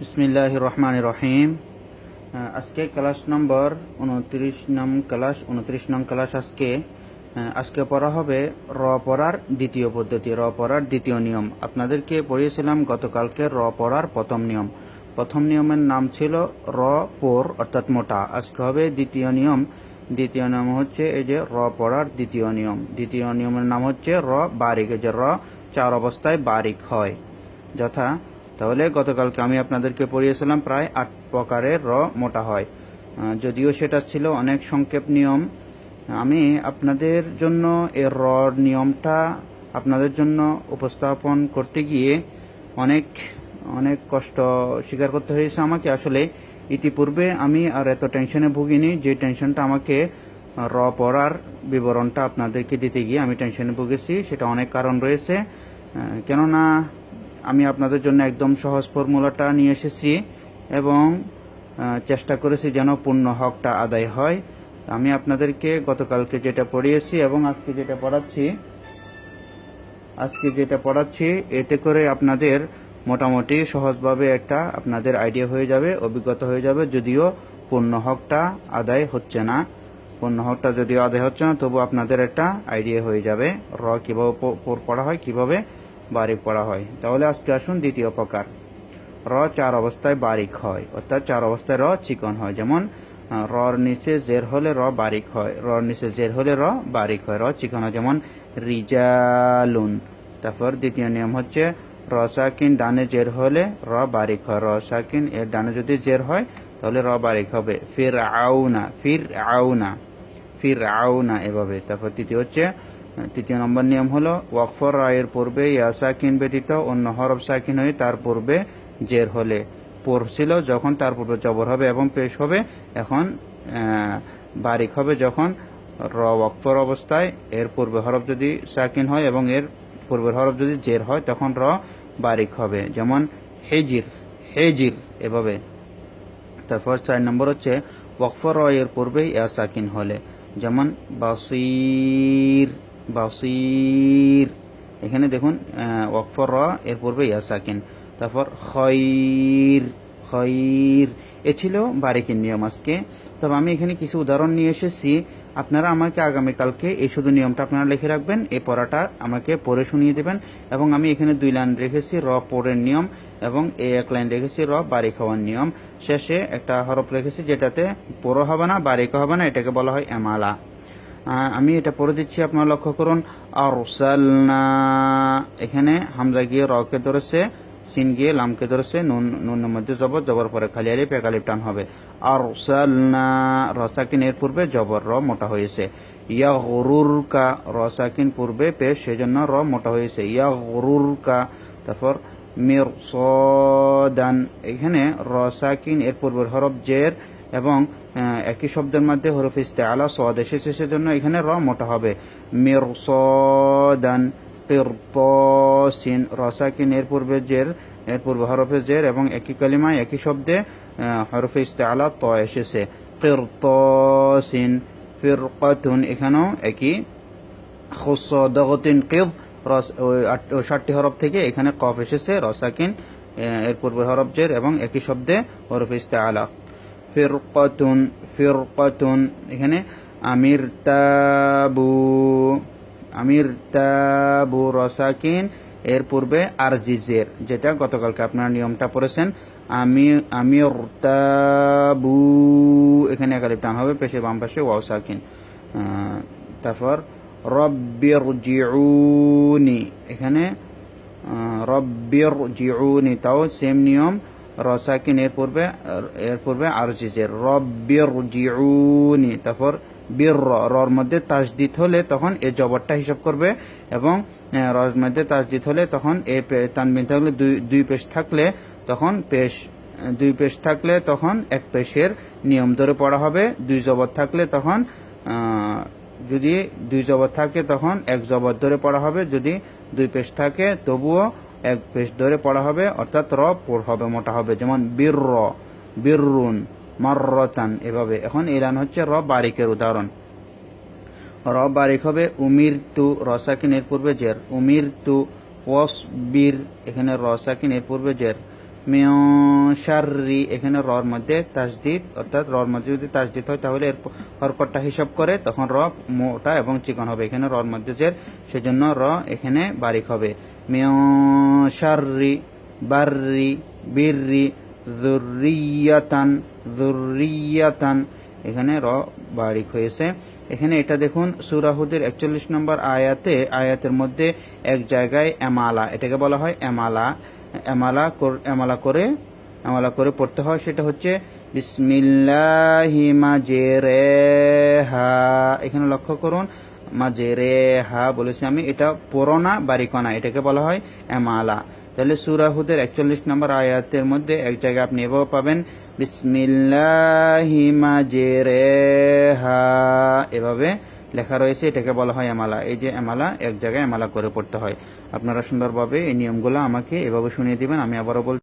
বিসমিল্লাহ রহমান রহিম আজকে ক্লাস নম্বর উনত্রিশ নং ক্লাস উনত্রিশ নং ক্লাস আজকে আজকে পড়া হবে র পড়ার দ্বিতীয় পদ্ধতি, র পড়ার দ্বিতীয় নিয়ম। আপনাদেরকে পড়িয়েছিলাম গতকালকে র পড়ার প্রথম নিয়ম। প্রথম নিয়মের নাম ছিল র পোর, অর্থাৎ মোটা। আজকে হবে দ্বিতীয় নিয়ম। দ্বিতীয় নিয়ম হচ্ছে এই যে র পড়ার দ্বিতীয় নিয়ম। দ্বিতীয় নিয়মের নাম হচ্ছে র বারিক। এই যে র চার অবস্থায় বারিক হয়। যথা তাহলে গতকালকে আমি আপনাদেরকে পড়িয়েছিলাম প্রায় আট প্রকারের র মোটা হয়। যদিও সেটা ছিল অনেক সংক্ষেপ নিয়ম। আমি আপনাদের জন্য এর র নিয়মটা আপনাদের জন্য উপস্থাপন করতে গিয়ে অনেক অনেক কষ্ট স্বীকার করতে হয়েছে আমাকে। আসলে ইতিপূর্বে আমি আর এত টেনশনে ভুগিনি, যে টেনশনটা আমাকে র পড়ার বিবরণটা আপনাদেরকে দিতে গিয়ে আমি টেনশনে ভুগেছি, সেটা অনেক কারণ রয়েছে। কেননা আমি আপনাদের জন্য একদম সহজ ফর্মুলাটা নিয়ে এসেছি এবং চেষ্টা করেছি যেন পূর্ণ হকটা আদায় হয়। আমি আপনাদেরকে গতকালকে যেটা পড়িয়েছি এবং আজকে যেটা পড়াচ্ছি, আজকে যেটা পড়াচ্ছি, এতে করে আপনাদের মোটামুটি সহজভাবে একটা আপনাদের আইডিয়া হয়ে যাবে, অভিজ্ঞতা হয়ে যাবে, যদিও পূর্ণ হকটা আদায় হচ্ছে না। পূর্ণ হকটা যদিও আদায় হচ্ছে না, তবু আপনাদের একটা আইডিয়া হয়ে যাবে, র কীভাবে পড়া হয়, কীভাবে বারিক পড়া হয়। তাহলে আজকে আসুন দ্বিতীয় প্রকার। র চার অবস্থায় বারিক হয়, অর্থাৎ চার অবস্থায় র চিকন হয়। যেমন রর নিচে জের হলে র বারিক হয়, রর নিচে জের হলে র বারিক হয়, র চিকন হয়। যেমন, রিজালুন। তারপর দ্বিতীয় নিয়ম হচ্ছে, র সাকিন ডানে জের হলে র বারিক হয়। র সাকিন এর ডানে যদি জের হয়, তাহলে র বারিক হবে। ফির আউনা ফির আউনা ফির আউনা এভাবে। তারপর তৃতীয় হচ্ছে তৃতীয় নম্বর নিয়ম হলো, ওয়াকফর রায়ের পূর্বে ইয়া সাকিন ব্যতীত অন্য হরফ সাকিন হয়ে তার পূর্বে জের হলে। পড়ছিল যখন তার পূর্বে জবর হবে এবং পেশ হবে, এখন বারিক হবে যখন র ওয়াকফর অবস্থায় এর পূর্বে হরফ যদি সাকিন হয় এবং এর পূর্বের হরফ যদি জের হয়, তখন র বারিক হবে। যেমন, হেজির হেজির এভাবে। তারপর চার নম্বর হচ্ছে, ওয়াকফর র এর পূর্বেই ইয়া সাকিন হলে। যেমন, বাসির। বাসির। এখানে দেখুন ওয়াকফর র, এর পূর্বে ইয়া সাকিন। তারপর খৈর খৈর। এ ছিল বারিকের নিয়ম আজকে। তবে আমি এখানে কিছু উদাহরণ নিয়ে এসেছি। আপনারা আমাকে আগামীকালকে এই শুধু নিয়মটা আপনারা লিখে রাখবেন, এই পড়াটা আমাকে পড়ে শুনিয়ে দেবেন। এবং আমি এখানে দুই লাইন রেখেছি, র পড়ের নিয়ম এবং এই এক লাইন রেখেছি, র বারিক হওয়ার নিয়ম। শেষে একটা হরফ রেখেছি, যেটাতে পড়ো হবে না বারিক হবে না, এটাকে বলা হয় এমালা। আমি এটা পড়ে দিচ্ছি, আপনারা লক্ষ্য করুন। আরসালনা। এখানে হামজা গিয়ে রকে ধরেছে, সিন গিয়ে লামকে ধরেছে, নুন, নুনের মধ্যে জবর জবর পরে খালি আলিফ, এক আলিফ টান হবে। আরসালনা রসাকিন এর পূর্বে জবর, র মোটা হয়েছে। ইয়া গরুরকা রসাকিন পূর্বে পেশ, সেজন্য র মোটা হয়েছে। ইয়া গরুরকা তারপর মিরসদান। এখানে রসাকিন এর পূর্বের হরফ জের এবং একই শব্দের মধ্যে হরফ ইস্তেআলা সদ এসেছে, সেজন্য এখানে র মোটা হবে। মিরসদান কিরতসিন রসাকিন এর পূর্বে জের, এর পূর্বে হরফে জের এবং একই কালিমায় একই শব্দে হরফে ইস্তেআলা ত এসেছে। কিরতসিন ফিরকাতুন, এখানেও একই। খুসদগতিন কিদ রস ষাটটি হরফ থেকে এখানে কফ এসেছে রসাকিন এর পূর্বে হরফ জের এবং একই শব্দে হরফ ইস্তেআলা। ফিরকাতুন ফিরকাতুন, এখানে আমির তাবু আমির তাবু রসাকিন, এর পূর্বে আর জিজের যেটা গতকালকে আপনারা নিয়মটা পড়েছেন, আমি, আমির তাবু, এখানে একালিপ টান হবে পেশে বাম পাশে ওয়াও সাকিন। তারপর রব্বির জিউনি এখানে রব্বির জিউনি তাও সেম নিয়ম রসাকিন এর পূর্বে এর পূর্বে আর জিজের রব্বির জিউনি তারপর বীর রর মধ্যে তাজদিদ হলে তখন এ জবরটা হিসাব করবে এবং রর মধ্যে তাজদিদ হলে তখন এ তানবিন থাকলে দুই দুই পেশ থাকলে তখন পেশ, দুই পেশ থাকলে তখন এক পেশের নিয়ম ধরে পড়া হবে। দুই জবর থাকলে তখন যদি দুই জবর থাকে তখন এক জবর ধরে পড়া হবে। যদি দুই পেশ থাকে তবুও এক পেশ ধরে পড়া হবে, অর্থাৎ র পড় হবে, মোটা হবে। যেমন বীর র বীররুন, মাররতান, এভাবে। এখন ইরান হচ্ছে র বারিকের উদাহরণ। র বারিক হবে উমির তু রসাকিনের পূর্বে জের। উমির তু বীর এখানে রসাকিনের পূর্বে জের। মিয় শাররি, এখানে রর মধ্যে তাসদিদ অর্থাৎ রর মধ্যে যদি তাসদিদ হয়, তাহলে এর হরকটটা হিসাব করে, তখন র মোটা এবং চিকন হবে। এখানে রর মধ্যে জের সেজন্য র এখানে বারিক হবে। মেয়শারি বার্রি, বির্রি জুরিয়াতান জুরিয়াতান এখানে র বারিক হয়েছে। এখানে এটা দেখুন সুরাহুদের একচল্লিশ নম্বর আয়াতে, আয়াতের মধ্যে এক জায়গায় এমালা, এটাকে বলা হয় এমালা। এমালা এমালা করে এমালা করে পড়তে হয়, সেটা হচ্ছে, বিসমিল্লাহি মাজেরেহা। এখানে লক্ষ্য করুন, মাজেরেহা বলেছি আমি, এটা পুরোনা, বারিকনা, এটাকে বলা হয় এমালা। তাহলে সুরাহুদের একচল্লিশ নম্বর আয়াতের মধ্যে এক জায়গায় আপনি এভাবে পাবেন বিসমিল্লাহি মাজেরেহা। এভাবে লেখা রয়েছে, এটাকে বলা হয় এমালা এই যে এমালা এক জায়গায় এমালা করে পড়তে হয়। আপনারা সুন্দরভাবে এই নিয়মগুলো আমাকে এভাবে শুনিয়ে দিবেন, আমি আবারও বল